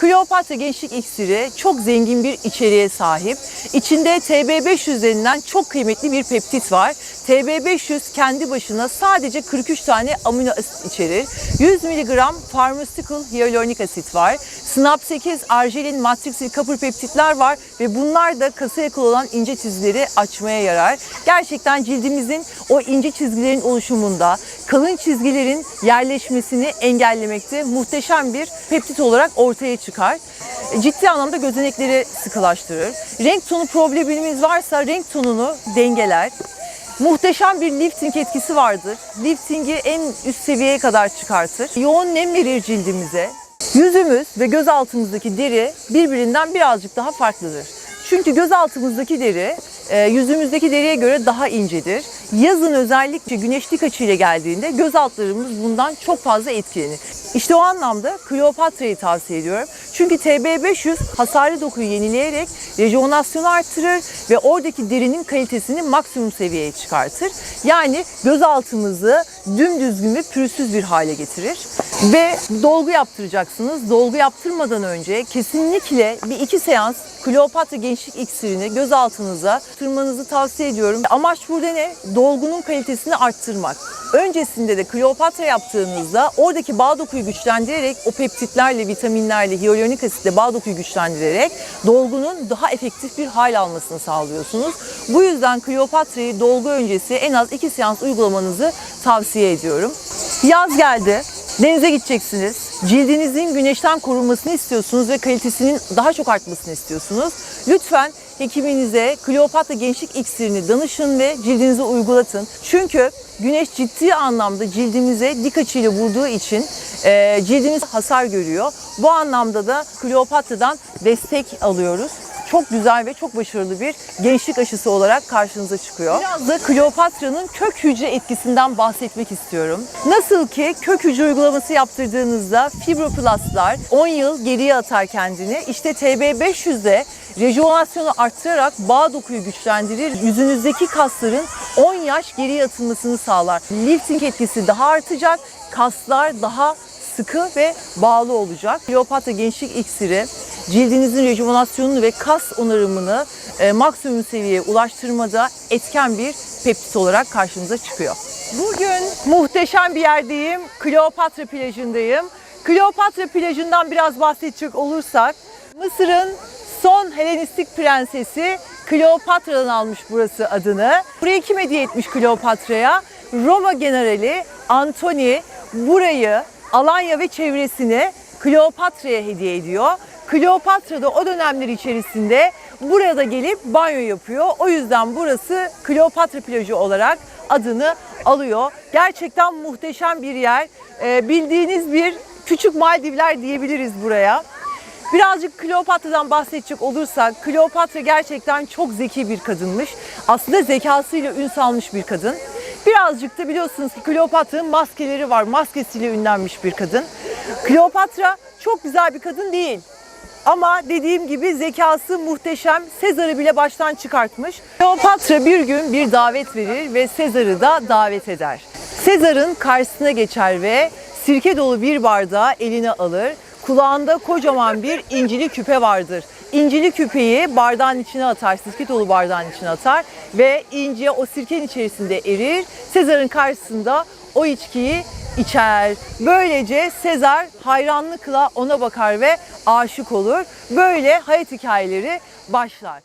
Kleopatra Gençlik İksiri çok zengin bir içeriğe sahip. İçinde TB500 denilen çok kıymetli bir peptit var. TB500 kendi başına sadece 43 tane amino asit içerir. 100 mg pharmaceutical hyaluronik asit var. SNAP8, arginin, matrix ve kapır peptitler var ve bunlar da kasa yakıl olan ince çizgileri açmaya yarar. Gerçekten cildimizin o ince çizgilerin oluşumunda, kalın çizgilerin yerleşmesini engellemekte muhteşem bir peptit olarak ortaya çıkar. Ciddi anlamda gözenekleri sıkılaştırır. Renk tonu problemimiz varsa renk tonunu dengeler. Muhteşem bir lifting etkisi vardır. Liftingi en üst seviyeye kadar çıkartır. Yoğun nem verir cildimize. Yüzümüz ve göz altımızdaki deri birbirinden birazcık daha farklıdır. Çünkü göz altımızdaki deri e, yüzümüzdeki deriye göre daha incedir. Yazın özellikle güneş dik açıyla geldiğinde göz altlarımız bundan çok fazla etkilenir. İşte o anlamda Kleopatra'yı tavsiye ediyorum. Çünkü TB500 hasarlı dokuyu yenileyerek rejuvenasyonu arttırır ve oradaki derinin kalitesini maksimum seviyeye çıkartır. Yani göz altımızı dümdüzgün ve pürüzsüz bir hale getirir. Ve dolgu yaptıracaksınız. Dolgu yaptırmadan önce kesinlikle bir iki seans Kleopatra Gençlik İksiri'ni göz altınıza tırmanızı tavsiye ediyorum. Amaç burada ne? Dolgunun kalitesini arttırmak. Öncesinde de Kleopatra yaptığınızda oradaki bağ dokuyu güçlendirerek o peptitlerle, vitaminlerle, hyaluronik asitle bağ dokuyu güçlendirerek dolgunun daha efektif bir hal almasını sağlıyorsunuz. Bu yüzden Kleopatra'yı dolgu öncesi en az iki seans uygulamanızı tavsiye ediyorum. Yaz geldi. Denize gideceksiniz. Cildinizin güneşten korunmasını istiyorsunuz ve kalitesinin daha çok artmasını istiyorsunuz. Lütfen hekiminize Kleopatra Gençlik İksirini danışın ve cildinize uygulatın. Çünkü güneş ciddi anlamda cildimize dik açıyla vurduğu için e, cildimiz hasar görüyor. Bu anlamda da Kleopatra'dan destek alıyoruz çok güzel ve çok başarılı bir gençlik aşısı olarak karşınıza çıkıyor. Biraz da Kleopatra'nın kök hücre etkisinden bahsetmek istiyorum. Nasıl ki kök hücre uygulaması yaptırdığınızda fibroplastlar 10 yıl geriye atar kendini. İşte TB500'de rejuvenasyonu arttırarak bağ dokuyu güçlendirir. Yüzünüzdeki kasların 10 yaş geriye atılmasını sağlar. Lifting etkisi daha artacak. Kaslar daha sıkı ve bağlı olacak. Kleopatra Gençlik İksiri cildinizin rejuvenasyonunu ve kas onarımını e, maksimum seviyeye ulaştırmada etken bir peptit olarak karşınıza çıkıyor. Bugün muhteşem bir yerdeyim. Kleopatra plajındayım. Kleopatra plajından biraz bahsedecek olursak Mısır'ın son Helenistik prensesi Kleopatra'dan almış burası adını. Burayı kim hediye etmiş Kleopatra'ya? Roma generali Antoni burayı Alanya ve çevresini Kleopatra'ya hediye ediyor. Kleopatra da o dönemler içerisinde burada gelip banyo yapıyor. O yüzden burası Kleopatra plajı olarak adını alıyor. Gerçekten muhteşem bir yer. Ee, bildiğiniz bir küçük Maldivler diyebiliriz buraya. Birazcık Kleopatra'dan bahsedecek olursak, Kleopatra gerçekten çok zeki bir kadınmış. Aslında zekasıyla ün salmış bir kadın. Birazcık da biliyorsunuz ki Kleopatra'nın maskeleri var. Maskesiyle ünlenmiş bir kadın. Kleopatra çok güzel bir kadın değil. Ama dediğim gibi zekası muhteşem. Sezar'ı bile baştan çıkartmış. Kleopatra bir gün bir davet verir ve Sezar'ı da davet eder. Sezar'ın karşısına geçer ve sirke dolu bir bardağı eline alır. Kulağında kocaman bir incili küpe vardır. İncili küpeyi bardağın içine atar, sirke dolu bardağın içine atar ve ince o sirkenin içerisinde erir. Sezar'ın karşısında o içkiyi içer. Böylece Sezar hayranlıkla ona bakar ve aşık olur. Böyle hayat hikayeleri başlar.